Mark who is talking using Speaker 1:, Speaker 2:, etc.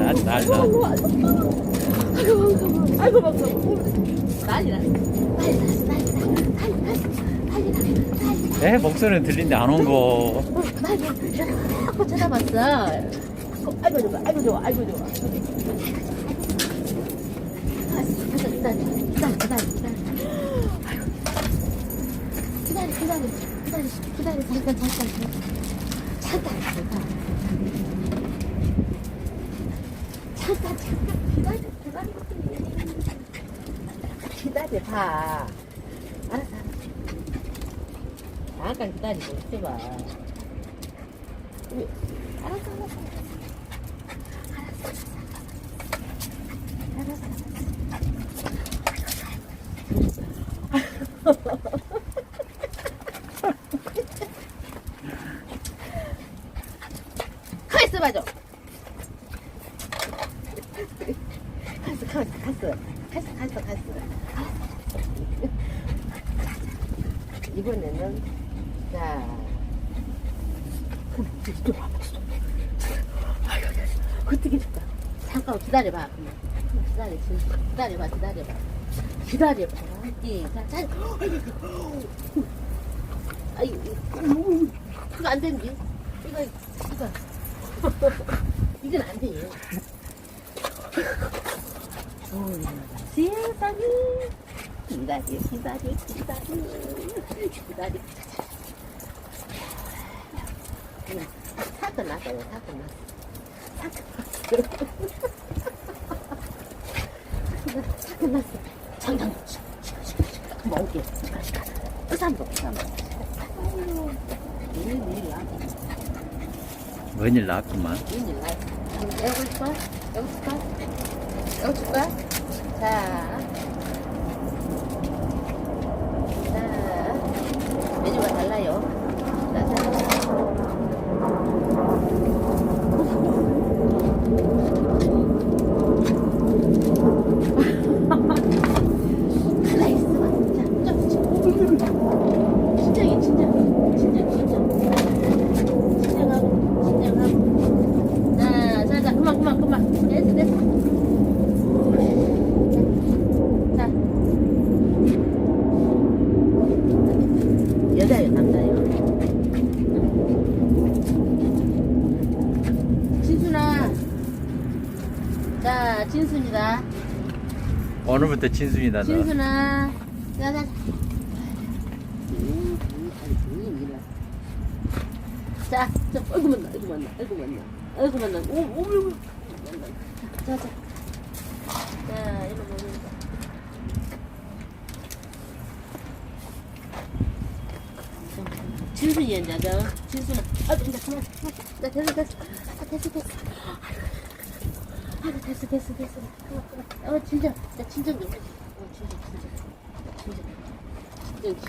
Speaker 1: 아이고, 아이고, 아이고, 난리 났어. 난리 났어, 난리 났어, 난리 났어, 난리 났어, 난리 났어.
Speaker 2: 에 목소리는 들리는데 안 온 거.
Speaker 1: 난리 났어. 자꾸 쳐다봤어. 아이고, 좋아, 아이고, 좋아, 아이고, 기다려, 기다려, 기다려, 기다려. 아이고. 잠깐, 잠깐. 잠깐, 잠깐, 기다려, 기다려. 기다려, 봐. 알았어, 알았어. 잠깐 기다리고 있어봐. 우리, 알았어, 알았어. 알았어, 알았어. 있어봐 좀. 갔어, 갔어, 갔어, 갔어, 갔어, 갔어. 이번에는 자, 어떻게 줄까? 잠깐 기다려봐. 기다려. 기다려봐, 기다려봐. 기다려봐. 이, 자, 자, 아이고, 그거 안 된디? 이거, 이거. 이건 안 돼. 세상에. 기다려, 기다려. 기다려. 그냥 사건 났어요, 사건 났어. 사건 났어. 났어. 장장, 시간, 시간, 시간. 한번 올게. 시간, 시간. 의사한번, 의사한번. 아유, 일, 일, 나.
Speaker 2: 뭔일 났구만.
Speaker 1: 일, 나. 여기 있을까? 여기 있을 까? 여기 있을까? 자. 자. 메뉴가 달라요. 자, 자. 진정. 진정, 진정. 진정하고, 진정하고. 자, 자, 자, 그만, 그만, 그만. 됐어, 됐어. 자. 여자요, 남자요? 진순아. 자, 진순이다.
Speaker 2: 오늘부터 진순이다 너.
Speaker 1: 진순아. 자, 자. 자, 자, 아이고 만나, 아이고 만나, 아이고 만나, 아이고 만나, 오, 오, 오, 오. 자, 자, 자, 이거 먹는다. 진순이 이제 저 진순아, 아이고 이제 그만, 자, 됐어, 됐어, 아, 됐어, 됐어. 아이고 됐어, 됐어, 됐어. 그만. 어, 진정, 자, 진정 좀. 해. 어, 진정, 진정, 진정, 진정.